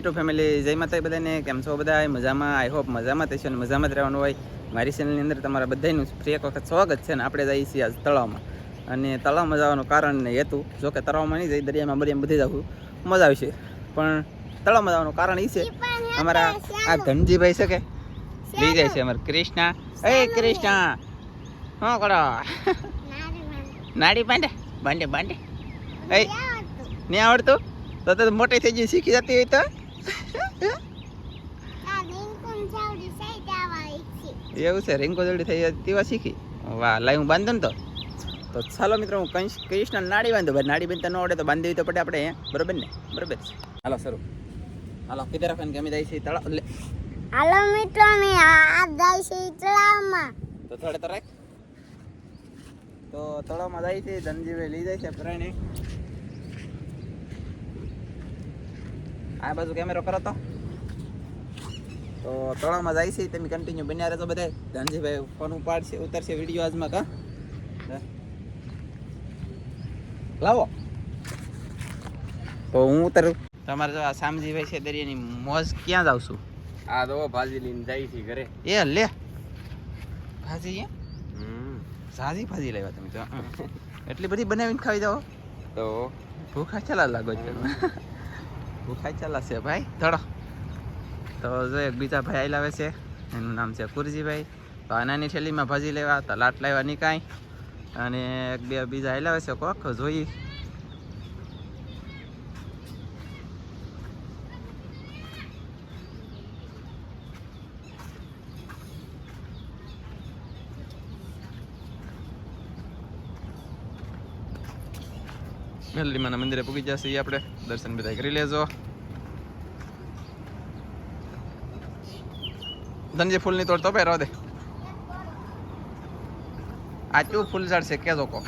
Two family જય માતા બધાને. કેમ છો બધા? મજામાં? આઈ હોપ મજામાં થશે અને મજામાં જ રહેવાનું હોય. મારી ચેનલની અંદર તમારા બધાનું ફ્રી એક વખત સ્વાગત છે અને આપણે જઈએ છીએ આજ તળાવમાં. અને તળાવમાં જવાનું કારણ ને હેતુ, જો કે તળાવમાં નહીં જઈ દરિયામાં બરિયામાં બધી જવું. મજા આવશે. પણ તળાવમાં જવાનું કારણ એ છે, અમારા આ ધનજીભાઈ છે કે? લઈ જાય છે અમારા કૃષ્ણા. એ કૃષ્ણા, શું કરો? નાડી બાંડે બાંડે બાંડે એ, નહીં આવડતું? તો મોટી થઈ ગઈ, શીખી જતી હોય તો? એવું છે રિંકો જલ્દી થઈ જાય તેવા શીખી. વાહ લાઈ હું બાંધો ને તો. તો ચાલો મિત્રો હું કંઈશ કૃષ્ણ નાડી બાંધો. ભાઈ નાડી બાંધતા ન આવડે તો બાંધી તો પડે આપણે બરોબર ને? બરોબર હાલો શરૂ. હાલો કીધે રાખવાનું કે અમે જાય છે તળાવ લે. હાલો મિત્રો અમે આ જાય છે તળાવમાં. તો થોડે તો રાખ. તો તળાવમાં જાય છે ધનજીભાઈ લઈ જાય છે પ્રાણી આ બાજુ કેમેરો કરો તો તો તળાવમાં જાય છે તમે કન્ટિન્યુ બન્યા રહેજો બધા ધનજીભાઈ ફોન ઉપાડશે ઉતરશે વીડિયો આજમાં કા લાવો. તો હું ઉતરું. તમારે જો આ શામજીભાઈ છે દરિયાની મોજ ક્યાં જાવ છું? આ તો ભાજી લઈને જાય છે ઘરે. એ લે. ભાજી ઝાઝી ભાજી લાવ્યા તમે તો એટલી બધી બનાવીને ખાવી જાઓ. તો? ભૂખા ચલા લાગો છો ભૂખા ચલા છે ભાઈ. ધડો તો જો એક બીજા ભાઈ આઈ લાવે છે, એનું નામ છે કુરજીભાઈ. તો આનાની નાની થેલીમાં ભાજી લેવા તો લાટ લાવ્યા નહીં કાંઈ. અને એક બે બીજા આઈ લાવે છે કોક જોઈ. મેલડીમાના મંદિરે પૂગી જશે એ આપણે. દર્શન બધા કરી લેજો. ધનજી ફૂલની તોડ તો પહેરો દે. આ ચું ફૂલ ઝાડ છે કે કો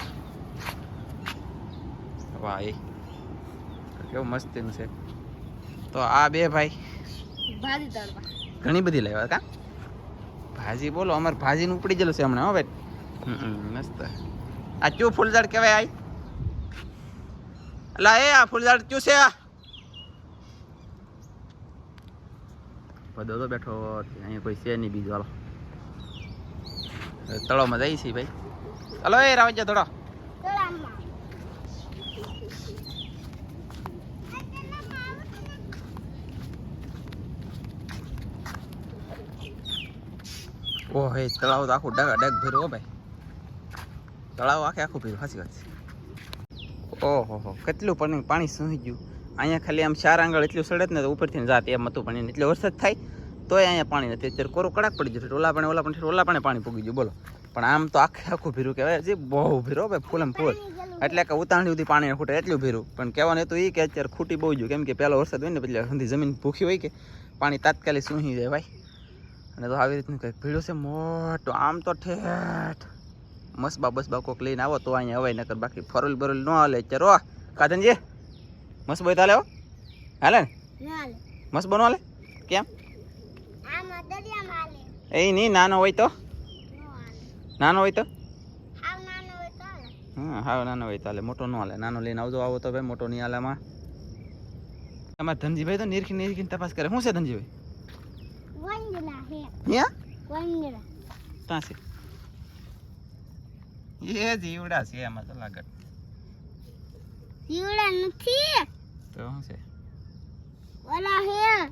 વાહ એ કેવું મસ્તીનું છે. તો આ બે ભાઈ. ભાજી ઘણી બધી લેવા કા ભાજી બોલો અમારે ભાજીનું ઉપડી ગયેલું છે હમણાં હો ભાઈ. મસ્ત. આ ચું ફૂલ ઝાડ કહેવાય આઈ? અલા એ આ ફૂલઝાડ ચું છે? બધો તો બેઠો અહીંયા કોઈ છે નહીં બીજો, હાલો. તળાવમાં જઈએ છીએ ભાઈ. હલો, એ રાવજ થોડો. ઓહ તળાવ તો આખું ડગ ડગ ભર્યો ભાઈ. તળાવ આખે આખું ભર્યું, સાચી વાત છે. ઓહો કેટલું પાણી પાણી સૂઈ ગયું. અહીંયા ખાલી આમ ચાર આંગળ એટલું સડે ને તો ઉપરથી જાત એમ હતું પણ એટલે વરસાદ થાય, તોય અહીંયા પાણી નથી. અત્યારે કોરું કડાક પડી ગયું ઓલા પાણી, ઓલા પણ, ઓલા પાણી પાણી પૂગી ગયું, બોલો. પણ આમ તો આખે આખું ભીરું કહેવાય જે બહુ ભીરો ભાઈ, ફૂલ એમ ફૂલ. એટલે કે ઉતાણી સુધી પાણી ખૂટે એટલું ભીરું. પણ કહેવાનું હતું એ કે અત્યારે ખૂટી બહુ ગયું, કેમ કે પહેલો વરસાદ હોય ને પછી સુધી જમીન ભૂખી હોય કે પાણી તાત્કાલિક સૂહી જાય ભાઈ. અને તો આવી રીતનું કંઈક ભીડું છે મોટું, આમ તો ઠેઠ. મસબા બસબા કોક લઈને આવો તો અહીંયા અવાય નકર બાકી ફરોલ બરોલ ન હાલે ચરો કાધનજી મસબો હાલે હો. હાલે ને? મસબો ન હાલે. કેમ? હાલે. એ નહીં નાનો હોય તો? નાનો હોય તો? તો હાલે. હા હા નાનો હોય તો હાલે મોટો ન હાલે. નાનો લઈને આવજો આવો તો ભાઈ મોટો નહીં હાલે આમાં. અમારા ધનજીભાઈ તો નીરખી નિરખી તપાસ કરે. શું છે ધનજીભાઈ? ત્યાં છે. એ જીવડા છે એમાં તો લાગત. જીવડા નથી. તો શું છે? ઓલા હે.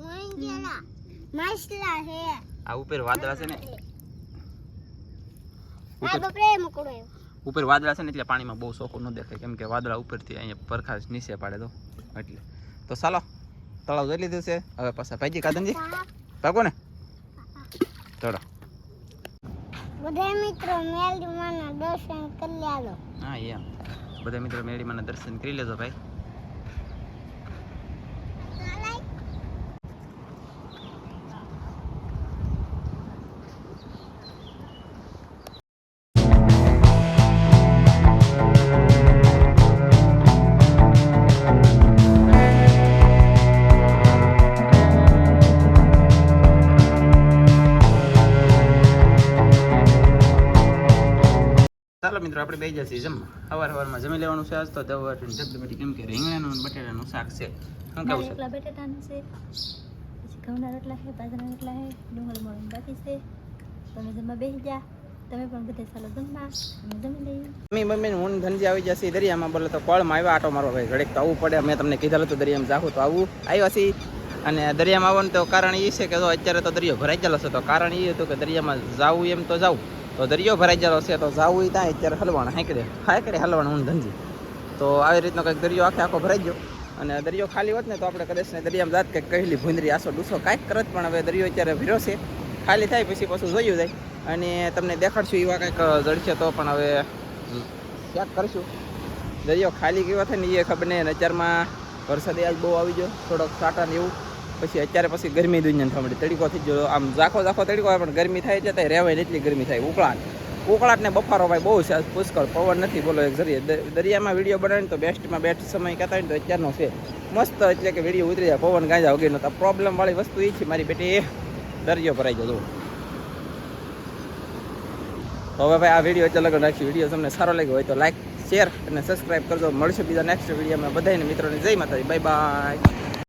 વંજલા માછલા હે. આ ઉપર વાદળા છે ને? ઉપર બપરે મકડો આવ્યો ઉપર વાદળા છે ને એટલે પાણીમાં બહુ સોખું ન દેખાય. કેમ કે વાદળા ઉપરથી અહીંયા પરખાશ નીચે પાડે તો. એટલે. તો ચાલો તળાવ જોઈ લીધું છે. હવે પાછા ભાઈજી કાદનજી ભાગો ને. ચલો. બધા મિત્રો મેલડીમાના દર્શન કરી લેજો હા એમ બધા મિત્રો મેળીમાંના દર્શન કરી લેજો ભાઈ. ચાલો મિત્રો આપણે બે જશે જમવા. સવાર સવારમાં જમી લેવાનું છે આજ તો દવા જગદબેટી કેમ કે રીંગણાનું અને બટેટાનું શાક છે. શું કહું છે? બટેટાનું છે. પછી ઘઉંના રોટલા છે બાજરાના રોટલા છે ડુંગળી મળી બાકી છે. તમે જમવા બેસી જા. તમે પણ બધે ચાલો જમવા. જમી લઈએ. મમ્મી મમ્મી હું ધનજી આવી જશે દરિયામાં. બોલે તો કોળમાં આવ્યા આટો મારો ભાઈ ઘડેક તો આવવું પડે. મેં તમને કીધેલું હતું દરિયામાં જાવું તો આવું. આવ્યા છીએ. અને દરિયામાં આવવાનું તો કારણ એ છે કે જો અત્યારે તો દરિયો ભરાઈ ગયેલો છે તો કારણ એ હતું કે દરિયામાં જવું એમ તો જાવું. તો દરિયો ભરાઈ ગયેલો છે, તો જાવું થાય ત્યાં અત્યારે હલવાણ હાંકડે હાંકડે હલવાણ હું ધંધી. તો આવી રીતનો કંઈક દરિયો આખે આખો ભરાઈ ગયો. અને દરિયો ખાલી હોત ને તો આપણે કદાચ ને દરિયામાં જાત કંઈક કહેલી, ભૂંદરી, આસો, ડૂસો કાંઈક કરત, પણ હવે દરિયો અત્યારે ભીરો છે. ખાલી થાય પછી પાછું જોયું જાય. અને તમને દેખાડશું એવા કંઈક જળશે તો પણ હવે ક્યાંક કરશું. દરિયો ખાલી કેવો થાય ને એ ખબર નહીં. અને અત્યારમાં વરસાદ આજ બહુ આવી ગયો. થોડોક સાટા ને એવું. પછી અત્યારે પછી ગરમી દુનિયા થવા મળી તડકોથી થઈ આમ ઝાખો ઝાખો તડકો આવે પણ ગરમી થાય છે, ત્યાં રહેવાય એટલી ગરમી થાય. ઉકળાટ ઉકળાટને બફારો ભાઈ બહુ છે પુષ્કળ પવન નથી, બોલો એક જરીએ દરિયામાં વીડિયો બનાવીને તો બેસ્ટમાં બેસ્ટ સમય કહેતા હોય ને તો અત્યારનો છે. મસ્ત એટલે કે વીડિયો ઉતરી જાય, પવન ગાંજા વગેરેનો તો પ્રોબ્લેમ વાળી વસ્તુ એ છે, મારી બેટી. દરિયો ભરાઈ જતો તો હવે ભાઈ આ વીડિયો એટલે લગન રાખી વીડિયો તમને સારો લાગ્યો હોય તો લાઈક શેર અને સબસ્ક્રાઈબ કરજો. મળશે બીજા નેક્સ્ટ વિડીયોમાં. બધાને મિત્રોને જય માતાજી. Bye bye